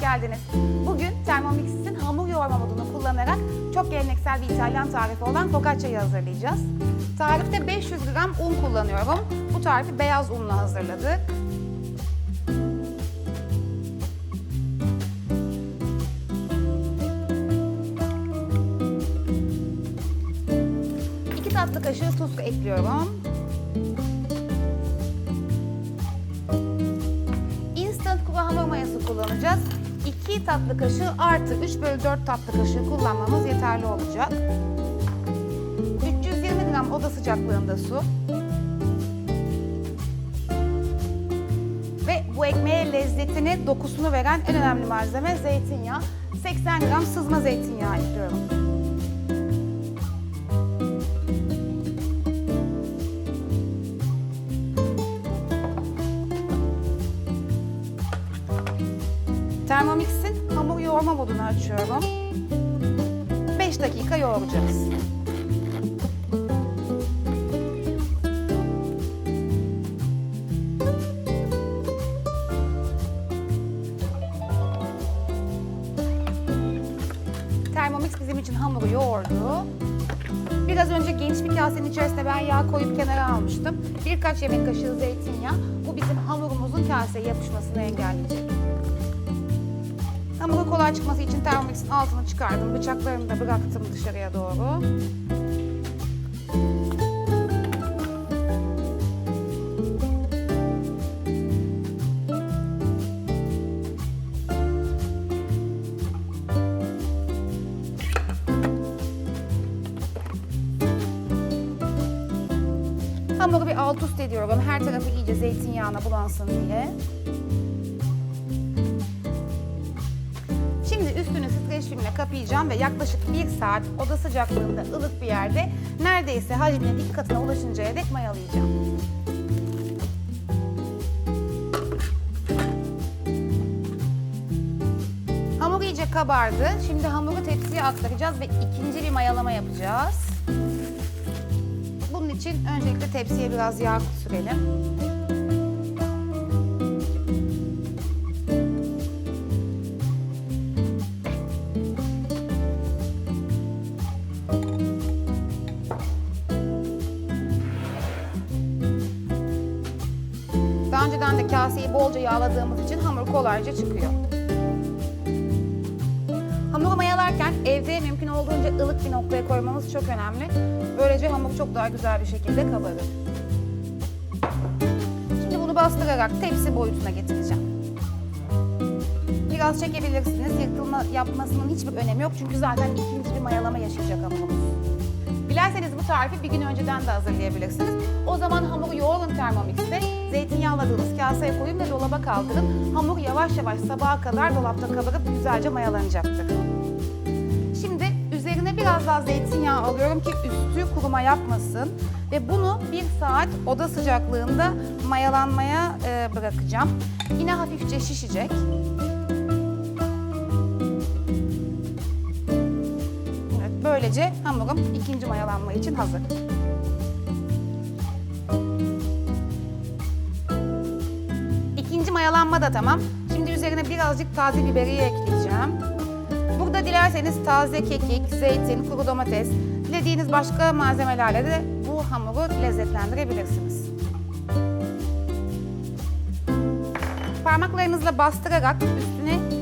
geldiniz. Bugün Thermomix'in hamur yoğurma modunu kullanarak çok geleneksel bir İtalyan tarifi olan focaccia'yı hazırlayacağız. Tarifte 500 gram un kullanıyorum. Bu tarifi beyaz unla hazırladık. İki tatlı kaşığı tuz ekliyorum. 2 tatlı kaşığı artı 3 bölü 4 tatlı kaşığı kullanmamız yeterli olacak. 320 gram oda sıcaklığında su. Ve bu ekmeğe lezzetini, dokusunu veren en önemli malzeme zeytinyağı. 80 gram sızma zeytinyağı ekliyorum. Thermomix'in hamur yoğurma modunu açıyorum. 5 dakika yoğuracağız. Thermomix bizim için hamuru yoğurdu. Biraz önce geniş bir kasenin içerisine ben yağ koyup kenara almıştım. Birkaç yemek kaşığı zeytinyağı. Bu bizim hamurumuzun kaseye yapışmasını engelleyecek. Hamurun kolay çıkması için Thermomix'in altını çıkardım. Bıçaklarımı da bıraktım dışarıya doğru. Hamuru bir alt üst ediyorum. Her tarafı iyice zeytinyağına bulansın diye. Streç filmle kapayacağım ve yaklaşık bir saat oda sıcaklığında ılık bir yerde neredeyse hacmine dik katına ulaşıncaya dek mayalayacağım. Hamur iyice kabardı. Şimdi hamuru tepsiye aktaracağız ve ikinci bir mayalama yapacağız. Bunun için öncelikle tepsiye biraz yağ sürelim. Önceden de kaseyi bolca yağladığımız için hamur kolayca çıkıyor. Hamuru mayalarken evde mümkün olduğunca ılık bir noktaya koymamız çok önemli. Böylece hamur çok daha güzel bir şekilde kabarır. Şimdi bunu bastırarak tepsi boyutuna getireceğim. Biraz çekebilirsiniz. Yırtılma yapmasının hiçbir önemi yok. Çünkü zaten ikinci bir mayalama yaşayacak hamurumuz. Dilerseniz bu tarifi bir gün önceden de hazırlayabilirsiniz. O zaman hamuru yoğurun Thermomix'te, zeytinyağladığınız kaseye koyun ve dolaba kaldırın. Hamur yavaş yavaş sabaha kadar dolapta kabarıp güzelce mayalanacaktır. Şimdi üzerine biraz daha zeytinyağı alıyorum ki üstü kuruma yapmasın. Ve bunu bir saat oda sıcaklığında mayalanmaya e, bırakacağım. Yine hafifçe şişecek. Böylece hamurum ikinci mayalanma için hazır. İkinci mayalanma da tamam. Şimdi üzerine birazcık taze biberiye ekleyeceğim. Burada dilerseniz taze kekik, zeytin, kuru domates, dilediğiniz başka malzemelerle de bu hamuru lezzetlendirebilirsiniz. Parmaklarınızla bastırarak üstüne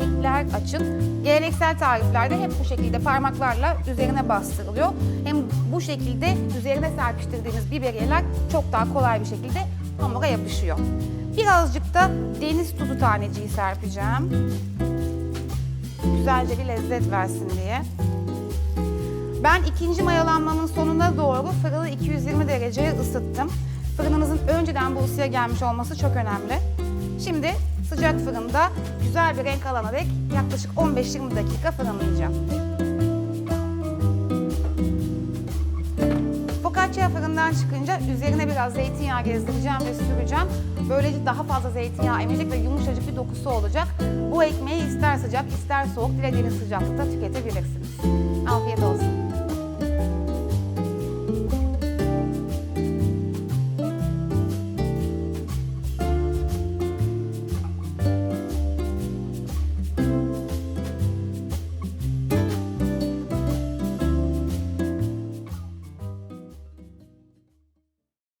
delikler açın. Geleneksel tariflerde hep bu şekilde parmaklarla üzerine bastırılıyor. Hem bu şekilde üzerine serpiştirdiğiniz biberiyeler çok daha kolay bir şekilde hamura yapışıyor. Birazcık da deniz tuzu taneciği serpeceğim. Güzelce bir lezzet versin diye. Ben ikinci mayalanmanın sonuna doğru fırını 220 dereceye ısıttım. Fırınınızın önceden bu ısıya gelmiş olması çok önemli. Şimdi sıcak fırında güzel bir renk alana dek yaklaşık 15-20 dakika fırınlayacağım. Focaccia fırından çıkınca üzerine biraz zeytinyağı gezdireceğim ve süreceğim. Böylece daha fazla zeytinyağı emecek ve yumuşacık bir dokusu olacak. Bu ekmeği ister sıcak ister soğuk dilediğiniz sıcaklıkta tüketebilirsiniz.